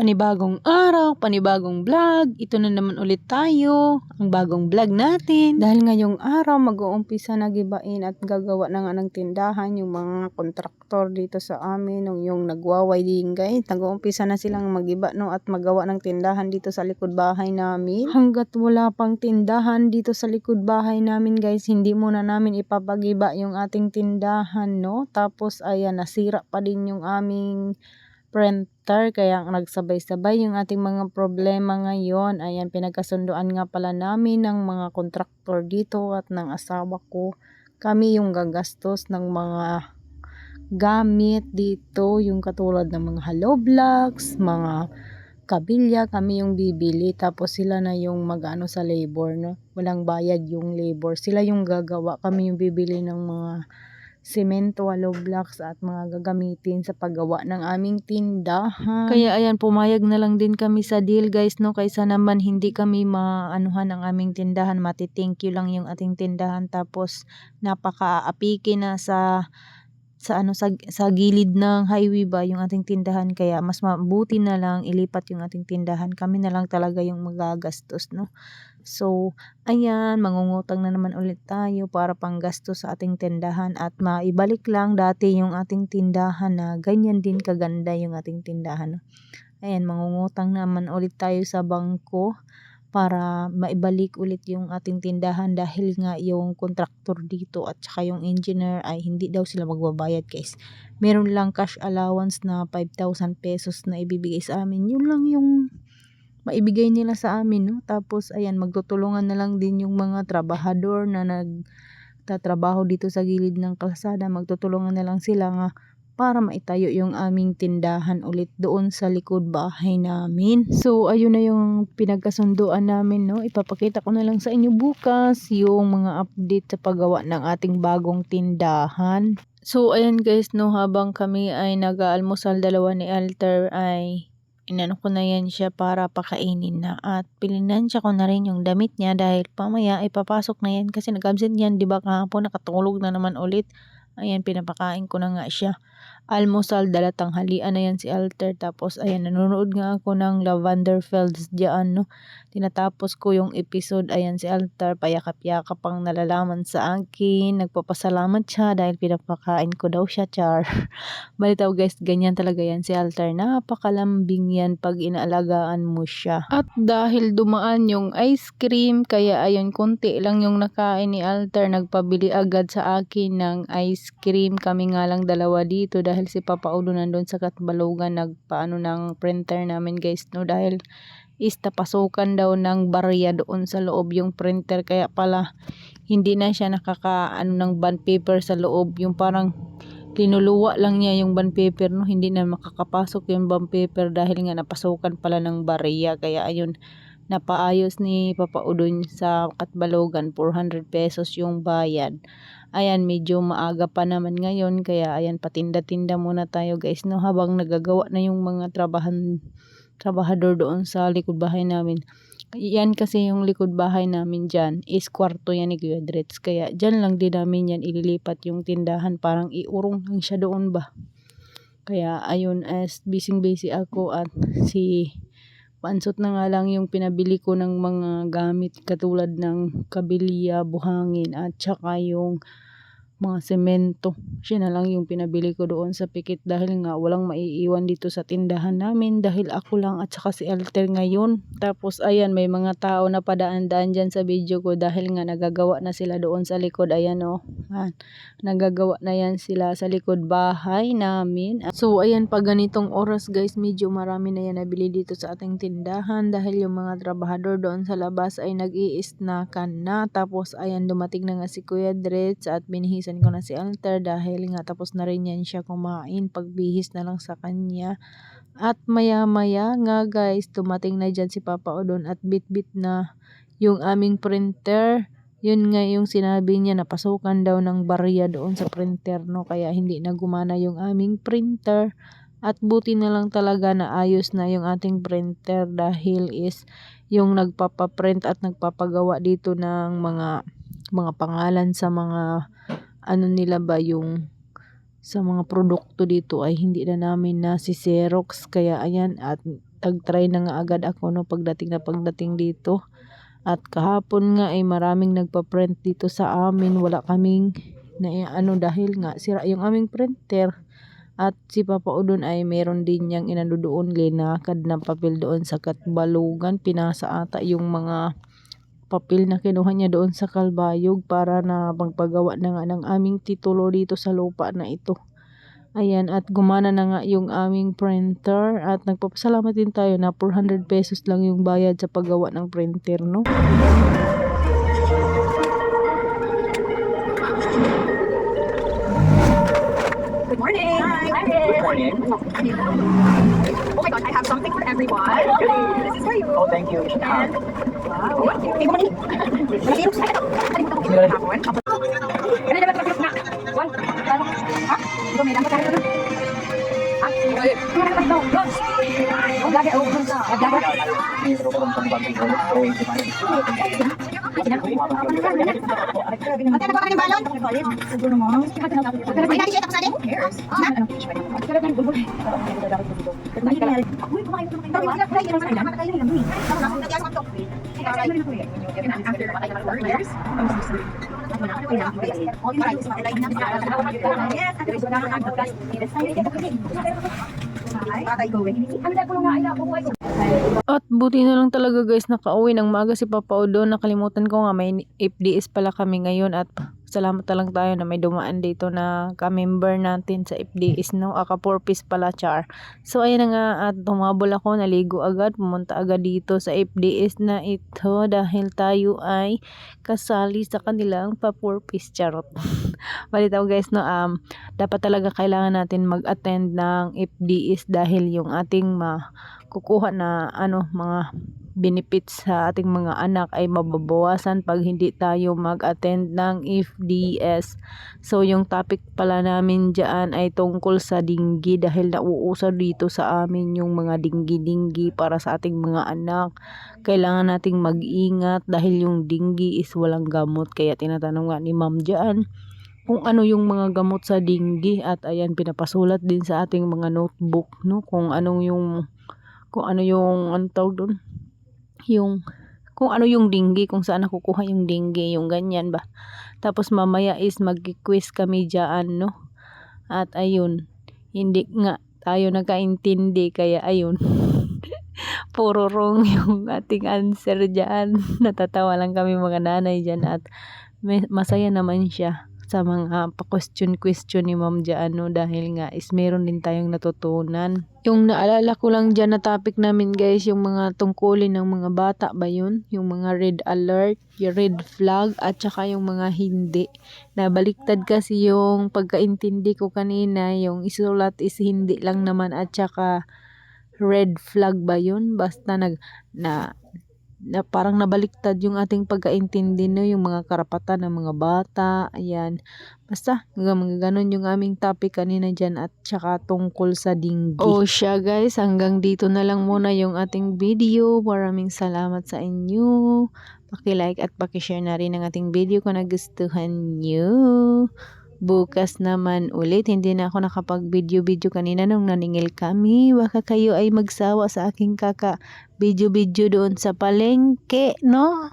Panibagong araw, panibagong vlog. Ito na naman ulit tayo. Ang bagong vlog natin. Dahil ngayong araw, mag-uumpisa na gibain at gagawa na nga ng tindahan yung mga kontraktor dito sa amin. Yung, yung nagwaway guys. Nag-uumpisa na silang magiba no, at magawa ng tindahan dito sa likod bahay namin. Hanggat wala pang tindahan dito sa likod bahay namin guys, hindi muna namin ipapagiba yung ating tindahan no. Tapos ayan, nasira pa din yung aming printer kaya nagsabay-sabay yung ating mga problema ngayon. Ayan, pinagkasunduan nga pala namin ng mga kontraktor dito at ng asawa ko. Kami yung gagastos ng mga gamit dito, yung katulad ng mga hollow blocks, mga kabilya, kami yung bibili tapos sila na yung magano sa labor, no? Walang bayad yung labor. Sila yung gagawa, kami yung bibili ng mga semento, hollow blocks at mga gagamitin sa paggawa ng aming tindahan. Kaya ayan, pumayag na lang din kami sa deal guys, no? Kaysa naman hindi kami maanuhan ng aming tindahan, mati-thank you lang yung ating tindahan tapos napaka-apiki na sa sa ano sa, sa gilid ng highway ba yung ating tindahan kaya mas mabuti na lang ilipat yung ating tindahan. Kami na lang talaga yung magagastos no? So, ayan, mangungutang na naman ulit tayo para panggasto sa ating tindahan at maibalik lang dati yung ating tindahan na ganyan din kaganda yung ating tindahan. Ayan, mangungutang naman ulit tayo sa bangko para maibalik ulit yung ating tindahan dahil nga yung kontraktor dito at saka yung engineer ay hindi daw sila magbabayad guys. Meron lang cash allowance na 5,000 pesos na ibibigay sa amin. Yun lang yung maibigay nila sa amin no tapos ayan magtutulungan na lang din yung mga trabahador na nagtatrabaho dito sa gilid ng kalsada magtutulungan na lang sila nga para maitayo yung aming tindahan ulit doon sa likod bahay namin. So, ayun na yung pinagkasunduan namin, no? Ipapakita ko na lang sa inyo bukas yung mga update sa paggawa ng ating bagong tindahan. So, ayan guys, no, habang kami ay nag-aalmusal dalawa ni Alter ay inano ko na yan siya para pakainin na at pilinan siya ko na rin yung damit niya dahil pamaya ipapasok na yan kasi nag-absent yan di ba kahapon nakatulog na naman ulit ayan pinapakain ko na nga siya. Almusal dala tanghalian na yan si Alter? Tapos ayan nanonood nga ako ng Lavender Fields diyan no? Tinatapos ko yung episode. Ayan si Alter payakap-yakap ang nalalaman sa akin. Nagpapasalamat siya dahil pinapakain ko daw siya char. Balitaw guys ganyan talaga yan si Alter. Napakalambing yan pag inaalagaan mo siya. At dahil dumaan yung ice cream kaya ayun konti lang yung nakain ni Alter. Nagpabili agad sa akin ng ice cream. Kami nga lang dalawa dito dahil si Papa Ulo nandun sa Katbalogan nagpaano ng printer namin guys no? Dahil is tapasukan daw ng barya doon sa loob yung printer. Kaya pala hindi na siya nakaka ano ng bond paper sa loob. Yung parang linuluwa lang niya yung bond paper no? Hindi na makakapasok yung bond paper dahil nga napasukan pala ng barya. Kaya ayun napaayos ni Papa Udon sa Katbalogan 400 pesos yung bayad Ayan, medyo maaga pa naman ngayon kaya ayan patinda-tinda muna tayo guys no habang nagagawa na yung mga trabahan trabahador doon sa likod bahay namin. Yan kasi yung likod bahay namin dyan is kwarto yan ni Kuya Dretz. Kaya dyan lang din namin yan ililipat yung tindahan. Parang iurong lang siya doon ba. Kaya ayun as busy busy ako at si Pansot na nga lang yung pinabili ko ng mga gamit katulad ng kabilya, buhangin at saka yung mga semento. Siya na lang yung pinabili ko doon sa pikit dahil nga walang maiiwan dito sa tindahan namin dahil ako lang at saka si Alter ngayon. Tapos ayan may mga tao na padaan-daan dyan sa video ko dahil nga nagagawa na sila doon sa likod. Ayan o. Oh, nagagawa na yan sila sa likod bahay namin. So ayan pag ganitong oras guys medyo marami na yan nabili dito sa ating tindahan dahil yung mga trabahador doon sa labas ay nag-i-snackan na. Tapos ayan dumating na nga si Kuya Dretz at binihis Binawasan ko na si Alter dahil nga tapos na rin yan siya kumain. Pagbihis na lang sa kanya. At maya maya nga guys, tumating na dyan si Papa Odon at bit-bit na yung aming printer. Yun nga yung sinabi niya, napasukan daw ng barya doon sa printer, no? Kaya hindi na gumana yung aming printer. At buti na lang talaga na ayos na yung ating printer dahil is yung nagpapaprint at nagpapagawa dito ng mga mga pangalan sa mga ano nila ba yung sa mga produkto dito ay hindi na namin na si Xerox kaya ayan at tag-try na nga agad ako no pagdating na pagdating dito. At kahapon nga ay maraming nagpa-print dito sa amin. Wala kaming na ano dahil nga sira yung aming printer. At si Papa Udon ay meron din niyang inano doon linakad na papel doon sa Katbalugan. Pinasa ata yung mga papel na kinuha niya doon sa Kalbayog para na magpagawa na nga ng aming titulo dito sa lupa na ito. Ayan, at gumana na nga yung aming printer at nagpapasalamat din tayo na 400 pesos lang yung bayad sa paggawa ng printer, no? Good morning. Hi. Good morning. Oh my gosh, I have something for everyone. This is for you. Oh, thank you. And, wow. Hindi ko na? Ha? Ito may dapat tayo. Ha? Ano naman ito? Dos. Oh, gaga. Oh, gaga. Gaga. Ate? Na? At buti na lang talaga guys nakauwi ng maaga si Papa Udo. Nakalimutan ko nga may FDS pala kami ngayon at salamat na tayo na may dumaan dito na ka-member natin sa FDS no. Aka 4 piece pala char. So ayun na nga at tumabol ako naligo agad pumunta agad dito sa FDS na ito dahil tayo ay kasali sa kanilang pa 4 piece charot. Balitaw guys no um dapat talaga kailangan natin mag-attend ng FDS dahil yung ating ma kukuha na ano mga benefits sa ating mga anak ay mababawasan pag hindi tayo mag-attend ng FDS. So yung topic pala namin diyan ay tungkol sa dinggi dahil nauuso dito sa amin yung mga dinggi-dinggi para sa ating mga anak. Kailangan nating mag-ingat dahil yung dinggi is walang gamot kaya tinatanong nga ni ma'am diyan kung ano yung mga gamot sa dinggi at ayan pinapasulat din sa ating mga notebook no kung anong yung kung ano yung ano tawag doon yung kung ano yung dinggi kung saan nakukuha yung dinggi yung ganyan ba. Tapos mamaya is mag-quiz kami dyan no? At ayun hindi nga tayo nagkaintindi kaya ayun. Puro wrong yung ating answer dyan. Natatawa lang kami mga nanay dyan at masaya naman siya sa mga pa-question-question ni Ma'am Jaan no, dahil nga is meron din tayong natutunan. Yung naalala ko lang dyan na topic namin guys, yung mga tungkulin ng mga bata ba yun? Yung mga red alert, yung red flag, at saka yung mga hindi. Nabaliktad kasi yung pagkaintindi ko kanina, yung isulat is hindi lang naman at saka red flag ba yun? Basta nag, na, na parang nabaliktad yung ating pagkaintindi no? Yung mga karapatan ng mga bata ayan. Basta ganon yung aming topic kanina dyan at saka tungkol sa dinggi. O siya guys. Hanggang dito na lang muna yung ating video. Maraming salamat sa inyo. Paki-like at paki-share na rin ang ating video kung nagustuhan nyo bukas naman ulit. Hindi na ako nakapag-video-video kanina nung naningil kami. Baka kayo ay magsawa sa aking kaka video-video doon sa palengke, no?